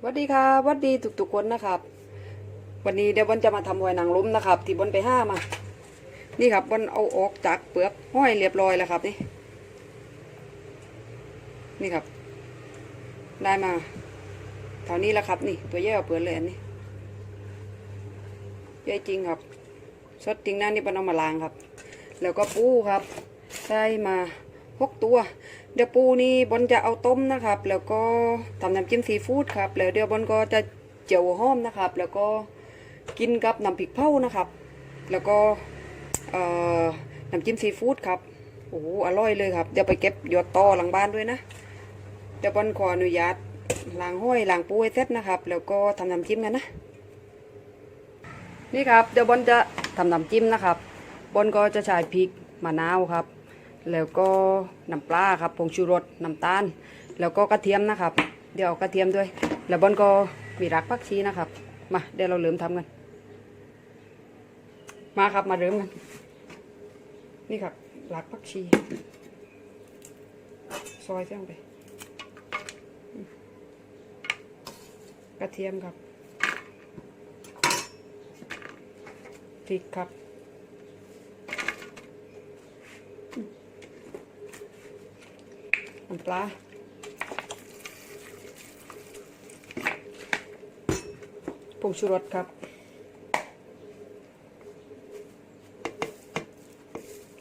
สวัสดีครับสวัสดีทุกๆคนนะครับ วันนี้เดี๋ยวบนจะมาทำหอยนางรมนะครับ ที่บนไปห้ามา นี่ครับบนเอาออกจากเปลือกห้อยเรียบร้อยแล้วครับนี่ นี่ครับ ได้มาเท่านี้แล้วครับ นี่ ตัวแย่เอาเปลือกเลยอันนี้ใหญ่จริงครับสดจริงนะนี่บนเอามาล้างครับ แล้วก็ปูครับ ได้มา หกตัว เดี๋ยวปูนี่บนจะเอาต้มนะครับ แล้วก็ทำน้ำจิ้มซีฟู้ดครับแล้วเดี๋ยวบนก็จะเจียวหอมนะครับ แล้วก็กินกับน้ำพริกเผานะครับ แล้วก็เอ่อน้ำจิ้มซีฟู้ดครับโอ้อร่อยเลยครับ เดี๋ยวไปเก็บยอดตอหลังบ้านด้วยนะเดี๋ยวบนขออนุญาตล้างห้อยล้างปูให้เสร็จนะครับ แล้วก็ทำน้ำจิ้มกันนะ นี่ครับ เดี๋ยวบนจะทำน้ำจิ้มนะครับบนก็จะใช้พริกมะนาวครับ แล้วก็น้ำปลาครับผงชูรสน้ำตาล แล้วก็กระเทียมนะครับ เดี๋ยวเอากระเทียมด้วย แล้วบนก็มีรักผักชีนะครับ มาเดี๋ยวเราเริ่มทำกัน มาครับมาเริ่มกันนี่ครับรักผักชีซอยเส้นไป กระเทียมครับพริกครับ น้ำปลาผงชูรสครับ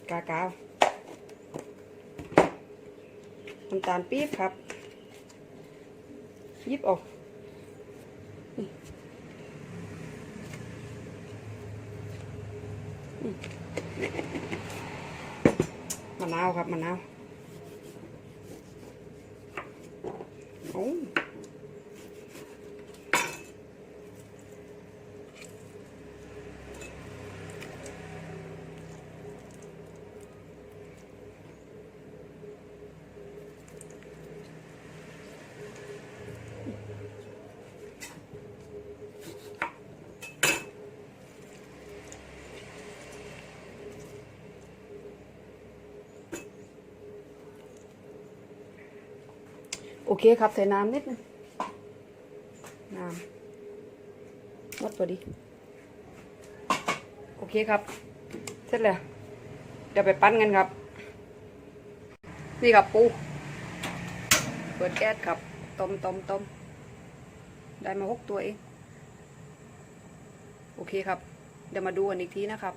กากาวน้ำตาลปี๊บครับ ยิบออกมะนาวครับมะนาว โโอเคครับใส่น้ำนิดนึงน้ำหมดพอดี โอเคครับ เสร็จแล้วเดี๋ยวไปปั้นกันครับ นี่ครับปูเปิดแก๊สครับต้มต้มต้มได้มาหกตัวเองโอเคครับ เดี๋ยวมาดูกันอีกทีนะครับ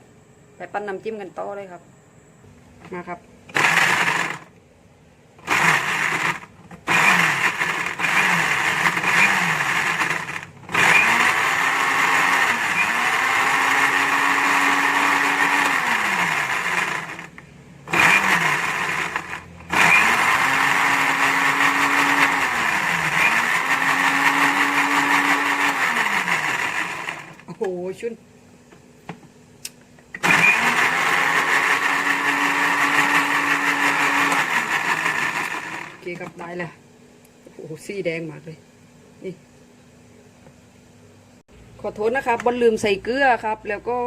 ไปปั้นน้ำจิ้มกันต่อเลยครับ มาครับ ชุนโอเคครับได้แล้วโอ้โหสีแดงมากเลย นี่ ขอโทษนะครับบอลลืมใส่เกลือครับ แล้วก็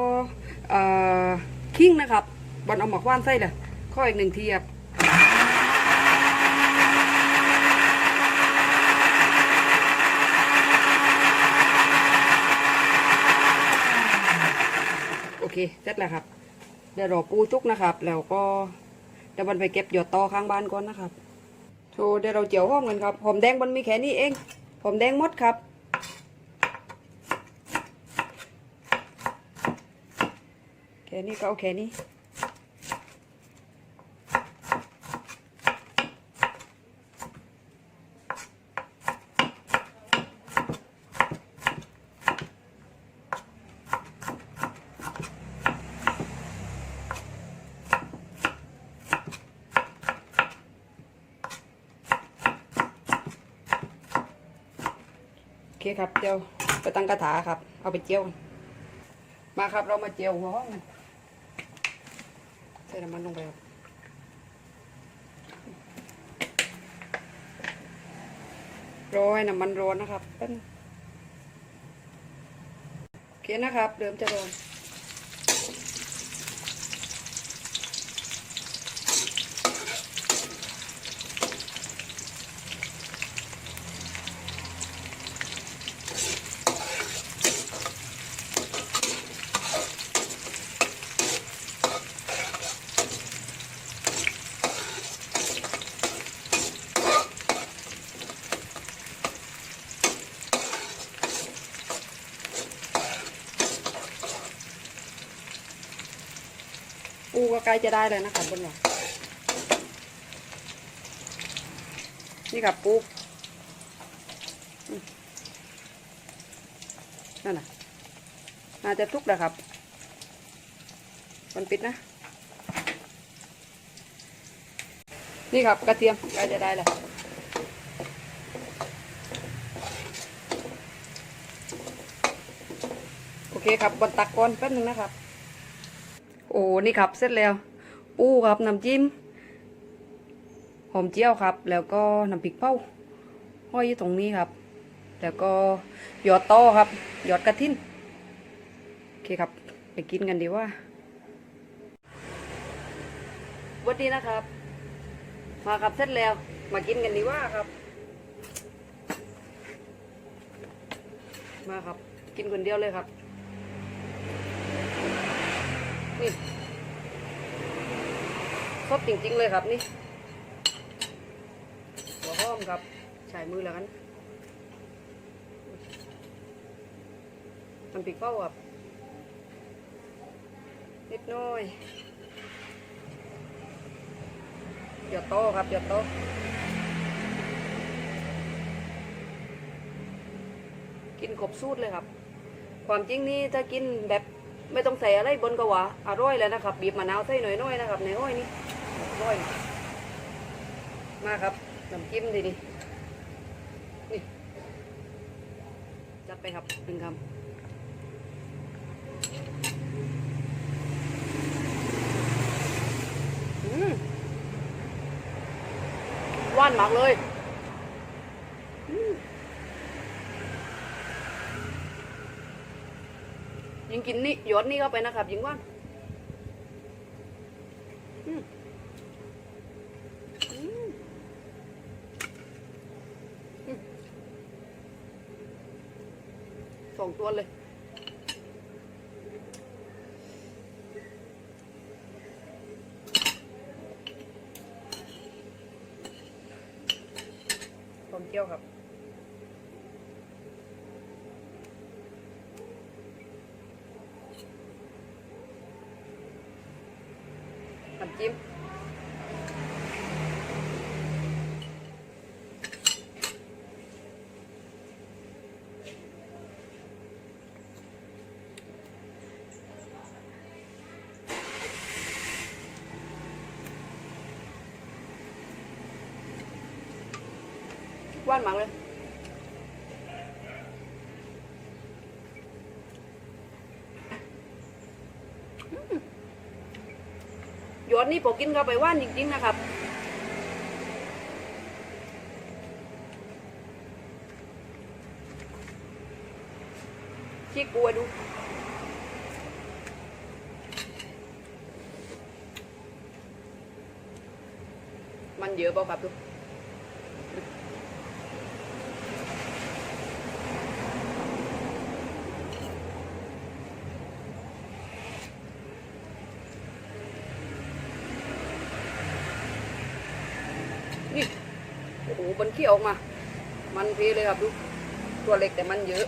เอ่อขิงนะครับบอลเอาหมอกว่านใส่เลยข้ออีกหนึ่งทีครับ เคเสร็จแล้วครับ เดี๋ยวรอปูจุกนะครับ แล้วก็เดี๋ยวมันไปเก็บหยอดต่อข้างบ้านก่อนนะครับโชว์เดี๋ยวเราเจียวหอมกันครับหอมแดงมันมีแค่นี้เองหอมแดงมดครับแค่นี้ก็เอาแค่นี้ เคครับเจียวไปตั้งกระถาครับ เอาไปเจียวมาครับเรามาเจียวหัวห้องกันใส่น้ำมันลงไปครับโรยน้ำมันร้อนนะครับเป็นโอเคนะครับเริ่มจะร้อน ใกล้จะได้เลยนะครับนหลังนี่ครับปูอืมนั่นน่ะน่าจะทุกแล้วครับมันปิดนะ นี่ครับกระเทียมใกล้จะได้แล้วโอเคครับบนตักก่อนแป๊บนึงนะครับ โอ้นี่ครับเสร็จแล้ว ปูครับน้ำจิ้มหอมเจียวครับ แล้วก็น้ำพริกเผาห้อยอยู่ตรงนี้ครับ แล้วก็ยอดโต้ครับยอดกระทินโอเคครับ ไปกินกันดีว่าสวัสดีนะครับ มาครับเสร็จแล้ว มากินกันดีว่าครับ มาครับ กินคนเดียวเลยครับ นี่สดจริง ๆ เลยครับนี่หัวหอมครับใช้มือแล้วกันน้ำพริกเป้าครับนิดน้อยหยอดโตครับหยอดโตกินครบสูตรเลยครับ ความจริงนี่ถ้ากินแบบ ไม่ต้องใส่อะไรบนกระหวาอร่อยเลยนะครับ บีบมะนาวใส่หน่อยๆนะครับในห้อยนี่อร่อยมากครับน้ำจิ้มดีนี่นี่จัดไปครับหนึ่งคำอืมหวานมากเลยอืม ยิง กินนี่หยดนี่เข้าไปนะครับยิงว่านสองตัวเลยผมเจียวครับ จิ้มหว่านมากเลย หยอด นี้ผมกินเข้าไปว่านจริง ๆ นะครับชี้กลัวดูมันเยอะเปล่าครับดูกโอ้โหมันเขี้ออกมา มันพีเลยครับดูตัวเล็กแต่มันเยอะ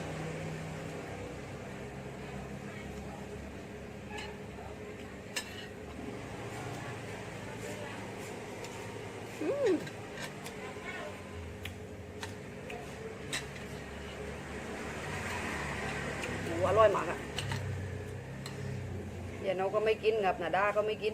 อืออร่อยมากอะเดี๋ยวน้องก็ไม่กินครับนาดาก็ไม่กิน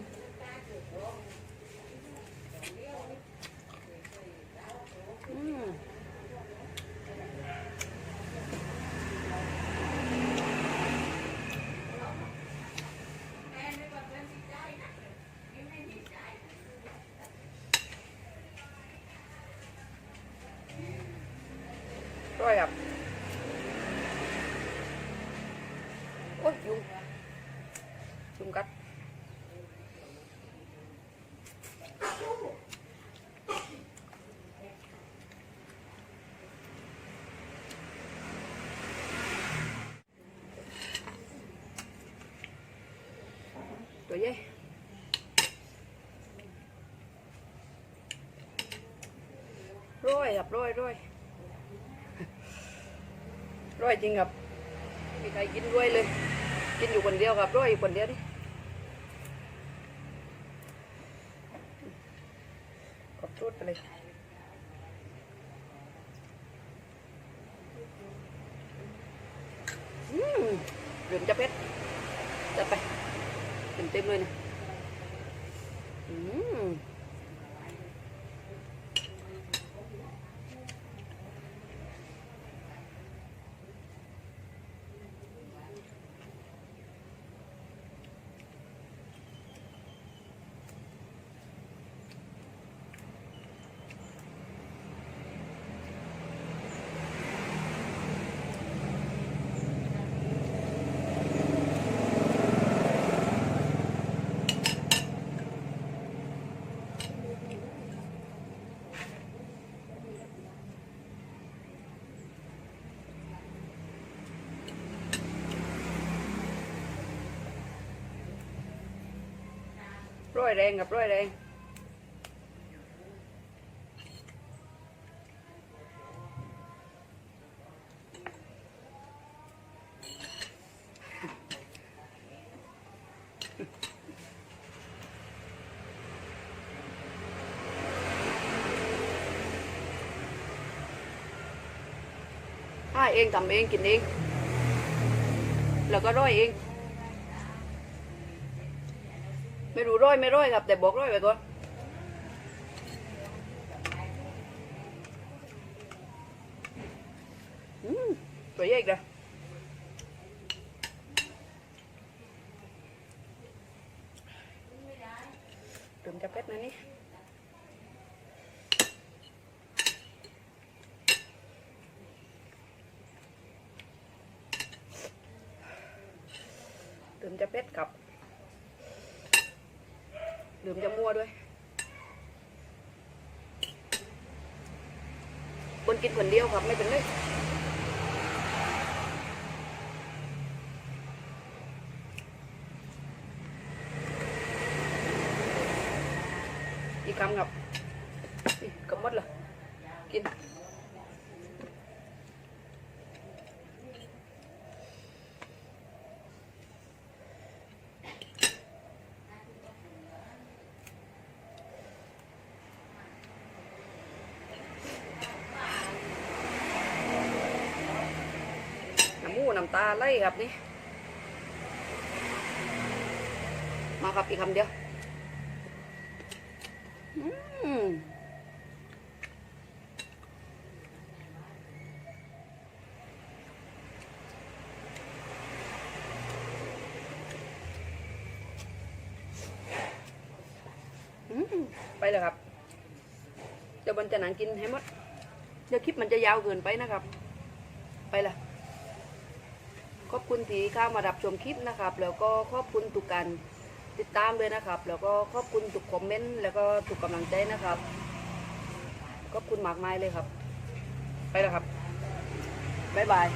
ครับร้อยร้ยร้ยจริงครับมีใครกินร้อยเลย กินอยู่คนเดียวครับร้อยอยู่คนเดียวดิขอบชุดไปเลยเหลือจะเพชรจะไปเต็มเต็มเลยนี่ อยแรงกับร้อยแรงให้เองทำเองกินเอง แล้วก็ร้อยเอง ไม่ ร้อยไม่ร้อยครับ แต่บอกร้อยไปก่อนอืมตัวใหญ่อีกเลยเติมจะเป็ดนะนี่เติมจะเป็ดกับ ลืมจะมั่วด้วยคนกินคนเดียวครับไม่เป็นไรอีกคำครับนี่กำมัดเลยกิน น้ำตาไหลครับนี่ มาครับอีกคำเดียวอืมไปเลยครับ เดี๋ยวมันจะหนังกินให้หมด เดี๋ยวคลิปมันจะยาวเกินไปนะครับ ไปละ ขอบคุณที่เข้ามารับชมคลิปนะครับ แล้วก็ขอบคุณทุกการติดตามเลยนะครับ แล้วก็ขอบคุณทุกคอมเมนต์แล้วก็ทุกกำลังใจนะครับขอบคุณมากมายเลยครับ ไปแล้วครับบ๊ายบาย